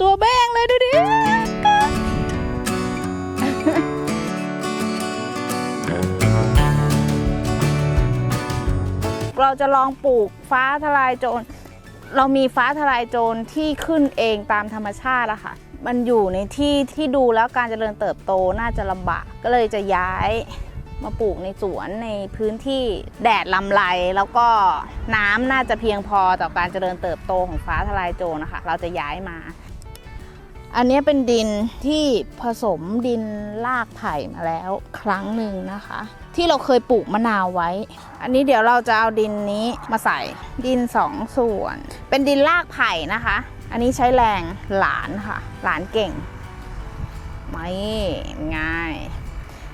ตัวแบ้งเลยดูดิเราจะลองปลูกฟ้าทลายโจร เรามีฟ้าทลายโจรที่ขึ้นเองตามธรรมชาติอะค่ะ มันอยู่ในที่ที่ดูแล้วการเจริญเติบโตน่าจะลำบาก ก็เลยจะย้ายมาปลูกในสวนในพื้นที่แดดลำไรแล้วก็น้ำน่าจะเพียงพอต่อการเจริญเติบโตของฟ้าทลายโจรนะคะ เราจะย้ายมา อันนี้เป็นดินที่ผสมดินรากไผ่มาแล้วครั้งหนึ่งนะคะ ที่เราเคยปลูกมะนาวไว้ อันนี้เดี๋ยวเราจะเอาดินนี้มาใส่ดินสองส่วน เป็นดินรากไผ่นะคะ อันนี้ใช้แรงหลานค่ะ หลานเก่งไม่ง่าย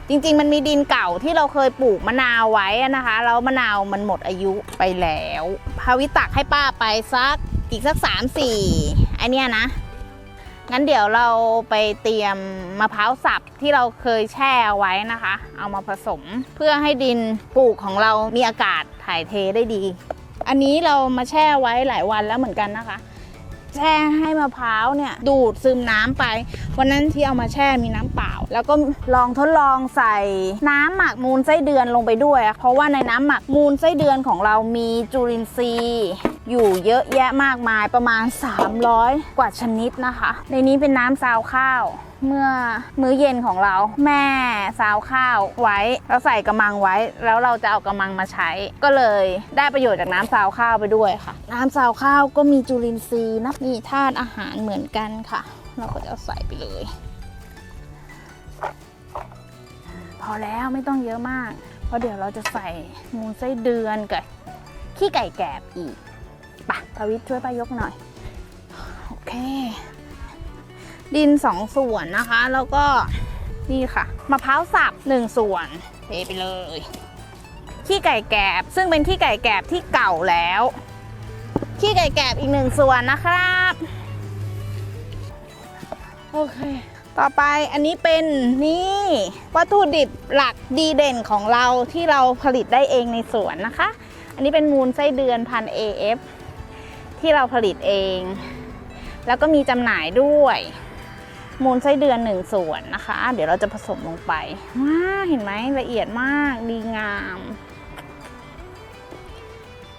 จริงๆ มันมีดินเก่าที่เราเคยปลูกมะนาวไว้นะคะแล้วมะนาวมันหมดอายุไปแล้ว พาวิตักให้ป้าไปสักอีกสักสามสี่ไอเนี้ยนะ งั้นเดี๋ยวเราไปเตรียมมะพร้าวสับที่เราเคยแช่เอาไว้นะคะ เอามาผสมเพื่อให้ดินปลูกของเรามีอากาศถ่ายเทได้ดี อันนี้เรามาแช่ไว้หลายวันแล้วเหมือนกันนะคะแช่ให้มะพร้าวเนี่ยดูดซึมน้ำไป วันนั้นที่เอามาแช่มีน้ำเปล่า แล้วก็ลองทดลองใส่น้ำหมักมูลไส้เดือนลงไปด้วย เพราะว่าในน้ำหมักมูลไส้เดือนของเรามีจุลินทรีย์ อยู่เยอะแยะมากมายประมาณ 300 กว่าชนิดนะคะ ในนี้เป็นน้ำซาวข้าว เมื่อมื้อเย็นของเราแม่ซาวข้าวไว้แล้วใส่กระมังไว้ แล้วเราจะเอากระมังมาใช้ ก็เลยได้ประโยชน์จากน้ำซาวข้าวไปด้วยค่ะ น้ำซาวข้าวก็มีจุลินทรีย์นะมีธาตุอาหารเหมือนกันค่ะ เราก็จะเอาใส่ไปเลย พอแล้วไม่ต้องเยอะมาก เพราะเดี๋ยวเราจะใส่มูลไส้เดือนกับขี้ไก่แกบอีก ปะทวิทย์ช่วยป้ายกหน่อย โอเค ดินสองส่วนนะคะ แล้วก็นี่ค่ะมะพร้าวสับหนึ่งส่วนเทไปเลยขี้ไก่แกบ ซึ่งเป็นขี้ไก่แกบที่เก่าแล้วขี้ไก่แกบอีกหนึ่งส่วนนะครับโอเค ต่อไปอันนี้เป็นนี่วัตถุดิบหลักดีเด่นของเราที่เราผลิตได้เองในสวนนะคะ อันนี้เป็นมูลไส้เดือนพัน AF ที่เราผลิตเอง แล้วก็มีจำหน่ายด้วย มูลไส้เดือนหนึ่งส่วนนะคะ เดี๋ยวเราจะผสมลงไปว้าเห็นไหมละเอียดมากดีงาม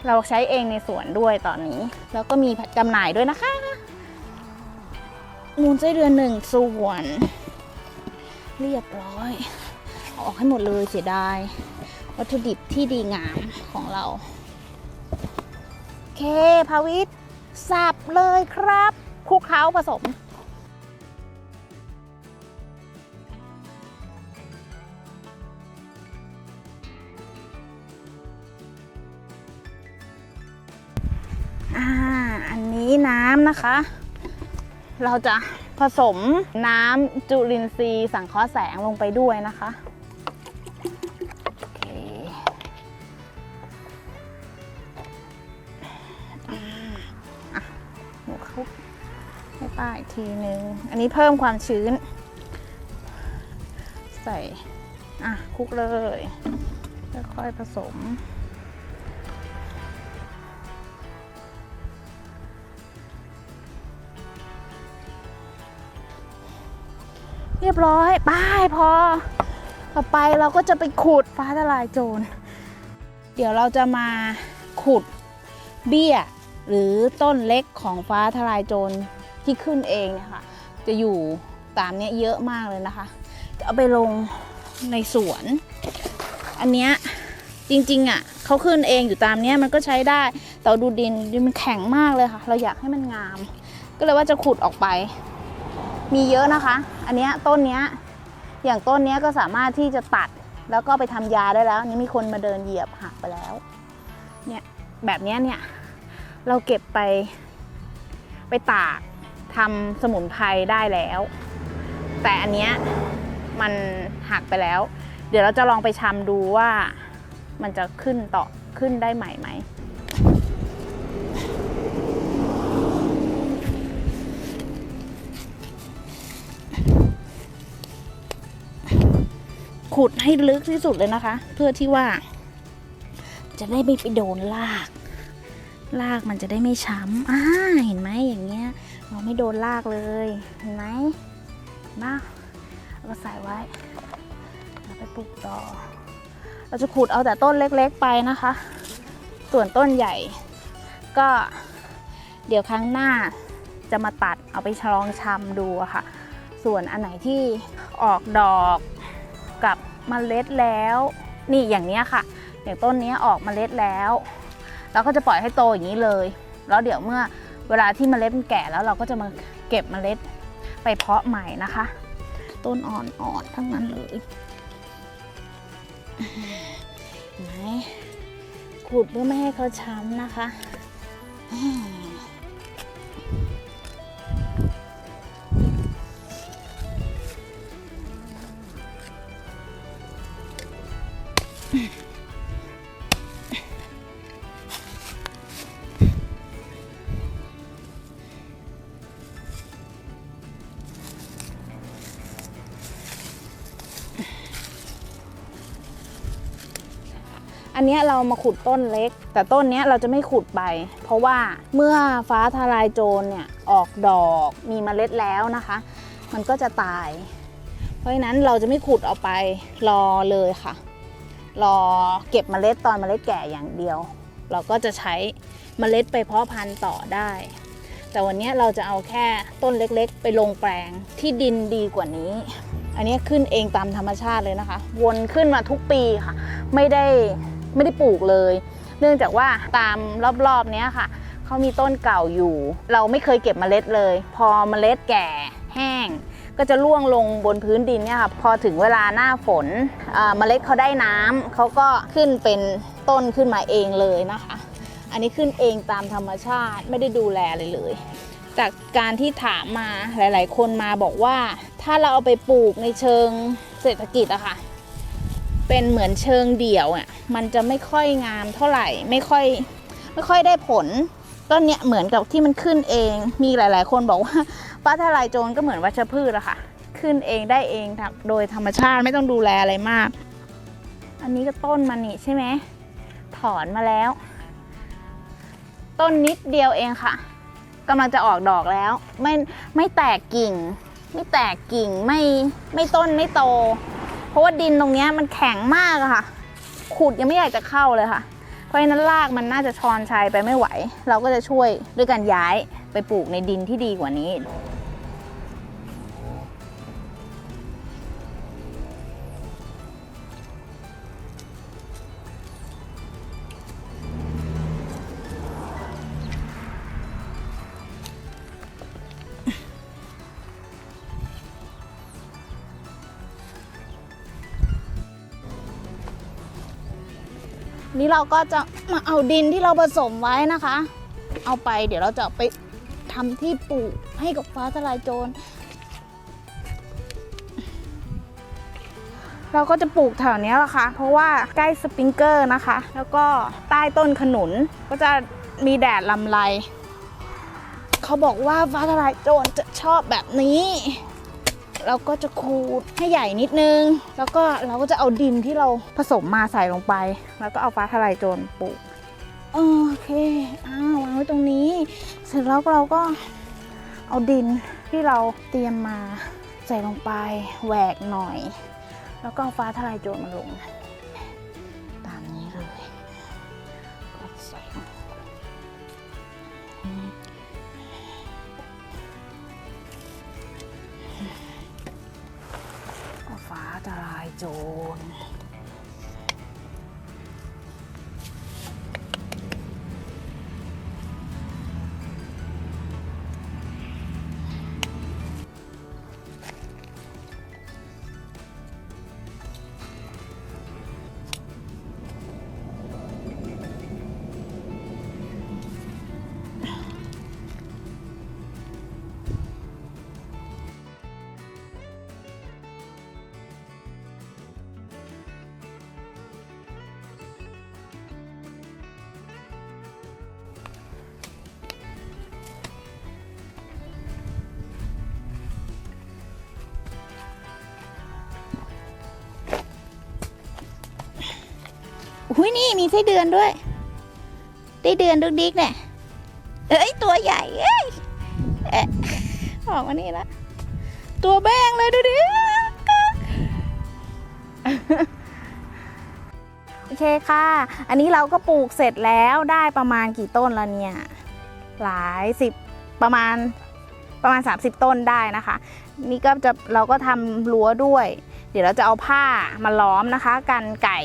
เราใช้เองในสวนด้วยตอนนี้ แล้วก็มีจำหน่ายด้วยนะคะ มูลไส้เดือนหนึ่งส่วน เรียบร้อยออกให้หมดเลยเสียดายวัตถุดิบที่ดีงามของเรา เคพาวิทสับเลยครับคลุกเคล้าผสม อ่า อันนี้น้ำนะคะ เราจะผสมน้ำจุลินทรีย์สังเคราะห์แสงลงไปด้วยนะคะ ให้ป้าอีกทีนึงอันนี้เพิ่มความชื้น ใส่ อะคลุกเลยค่อยๆผสม เรียบร้อยป้ายพอ ต่อไปเราก็จะไปขุดฟ้าทลายโจร เดี๋ยวเราจะมาขุดเบี้ยหรือต้นเล็กของฟ้าทลายโจร ที่ขึ้นเองเนี่ยค่ะ จะอยู่ตามเนี้ยเยอะมากเลยนะคะ จะเอาไปลงในสวน อันเนี้ยจริงๆอะเขาขึ้นเองอยู่ตามเนี้ยมันก็ใช้ได้แต่ดูดินดินมันแข็งมากเลยค่ะ เราอยากให้มันงาม ก็เลยว่าจะขุดออกไป มีเยอะนะคะ อันเนี้ยต้นเนี้ยอย่างต้นเนี้ยก็สามารถที่จะตัดแล้วก็ไปทำยาได้แล้วนนี้มีคนมาเดินเหยียบหักไปแล้วเนี่ยแบบเนี้ยเนี่ยเราเก็บไปไปตาก ทำสมุนไพรได้แล้ว แต่อันเนี้ยมันหักไปแล้ว เดี๋ยวเราจะลองไปชำดูว่ามันจะขึ้นต่อขึ้นได้ใหม่ไหมขุดให้ลึกที่สุดเลยนะคะ เพื่อที่ว่า จะได้ไม่ไปโดนลาก ลากมันจะได้ไม่ช้ำอ่าเห็นไหมอย่างเงี้ย เราไม่โดนลากเลย เห็นไหมมาเราใส่ไว้แล้วไปปลูกต่อ เราจะขุดเอาแต่ต้นเล็กๆไปนะคะ ส่วนต้นใหญ่ ก็เดี๋ยวครั้งหน้าจะมาตัดเอาไปชลองชำดูค่ะ ส่วนอันไหนที่ออกดอกกับเมล็ดแล้ว นี่อย่างเนี้ยค่ะ อย่างต้นนี้ออกเมล็ดแล้ว เราก็จะปล่อยให้โตอย่างนี้เลย แล้วเดี๋ยวเมื่อเวลาที่เมล็ดมันแก่แล้วเราก็จะมาเก็บเมล็ดไปเพาะใหม่นะคะ ต้นอ่อนๆทั้งนั้นเลยเห็นไหมขุดเพื่อไม่ให้เขาช้ำนะคะ นนี้เรามาขุดต้นเล็ก แต่ต้นนี้เราจะไม่ขุดไป เพราะว่าเมื่อฟ้าทลายโจรเนี่ยออกดอกมีเมล็ดแล้วนะคะ มันก็จะตาย เพราะฉะนั้นเราจะไม่ขุดเอาไปรอเลยค่ะ รอเก็บเมล็ดตอนเมล็ดแก่อย่างเดียว เราก็จะใช้เมล็ดไปเพาะพันธุ์ต่อได้ แต่วันนี้เราจะเอาแค่ต้นเล็กๆ ไปลงแปลงที่ดินดีกว่านี้อันนี้ขึ้นเองตามธรรมชาติเลยนะคะ วนขึ้นมาทุกปีค่ะ ไม่ได้ ไม่ได้ปลูกเลย เนื่องจากว่าตามรอบๆเนี้ยค่ะเขามีต้นเก่าอยู่ เราไม่เคยเก็บเมล็ดเลย พอเมล็ดแก่แห้ง ก็จะร่วงลงบนพื้นดินเนี่ยค่ะพอถึงเวลาหน้าฝนเอ่อเมล็ดเขาได้น้ำเขาก็ขึ้นเป็นต้นขึ้นมาเองเลยนะคะ อันนี้ขึ้นเองตามธรรมชาติไม่ได้ดูแลเลยเลย จากการที่ถามมาหลาย ๆ คนมาบอกว่า ถ้าเราเอาไปปลูกในเชิงเศรษฐกิจอะค่ะ เป็นเหมือนเชิงเดี่ยวอะมันจะไม่ค่อยงามเท่าไหร่ไม่ค่อยไม่ค่อยได้ผลต้นเนี้ยเหมือนกับที่มันขึ้นเอง มีหลาย ๆ คนบอกว่าฟ้าทลายโจรก็เหมือนวัชพืชอะค่ะ ขึ้นเองได้เองโดยธรรมชาติไม่ต้องดูแลอะไรมาก อันนี้ก็ต้นมันนี่ใช่ไหมถอนมาแล้ว ต้นนิดเดียวเองค่ะกำลังจะออกดอกแล้ว ไม่ไม่แตกกิ่ง ไม่แตกกิ่งไม่ไม่ต้นไม่โต เพราะว่าดินตรงนี้มันแข็งมากอะค่ะ ขุดยังไม่อยากจะเข้าเลยค่ะ เพราะฉะนั้นรากมันน่าจะชอนชัยไปไม่ไหว เราก็จะช่วยด้วยการย้ายไปปลูกในดินที่ดีกว่านี้ นี่เราก็จะมาเอาดินที่เราผสมไว้นะคะ เอาไปเดี๋ยวเราจะไปทำที่ปลูกให้กับฟ้าทลายโจร เราก็จะปลูกแถวนี้แหละค่ะ เพราะว่าใกล้สปริงเกอร์นะคะ แล้วก็ใต้ต้นขนุนก็จะมีแดดลำไร เขาบอกว่าฟ้าทลายโจรจะชอบแบบนี้ เราก็จะขูดให้ใหญ่นิดนึง แล้วก็เราก็จะเอาดินที่เราผสมมาใส่ลงไป แล้วก็เอาฟ้าทลายโจรปลูกโอเคอ้าววางไว้ตรงนี้ เสร็จแล้วเราก็เอาดินที่เราเตรียมมาใส่ลงไปแหวกหน่อย แล้วก็ฟ้าทลายโจรมาลง เอาฟ้าทลายโจร อุ้ยนี่มีไส้เดือนด้วยไส้เดือนดุกดิกเนี่ยเอ้ยตัวใหญ่เอ้ยเอ๊ะออกมานี่ละตัวแบงเลยดูดิโอเคค่ะ อันนี้เราก็ปลูกเสร็จแล้วได้ประมาณกี่ต้นแล้วเนี่ย หลายสิบประมาณประมาณ 30 ต้นได้นะคะ นี่ก็จะเราก็ทำรั้วด้วย เดี๋ยวเราจะเอาผ้ามาล้อมนะคะ กันไก่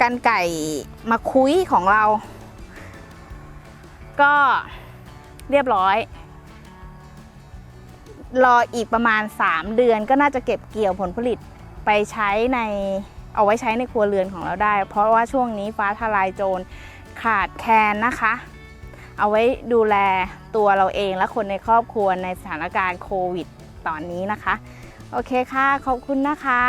กันไก่มาคุยของเรา ก็เรียบร้อย รออีกประมาณ 3 เดือนก็น่าจะเก็บเกี่ยวผลผลิตไปใช้ในเอาไว้ใช้ในครัวเรือนของเราได้ เพราะว่าช่วงนี้ฟ้าทลายโจรขาดแคลนนะคะ เอาไว้ดูแลตัวเราเองและคนในครอบครัวในสถานการณ์โควิดตอนนี้นะคะ โอเคค่ะ ขอบคุณนะคะ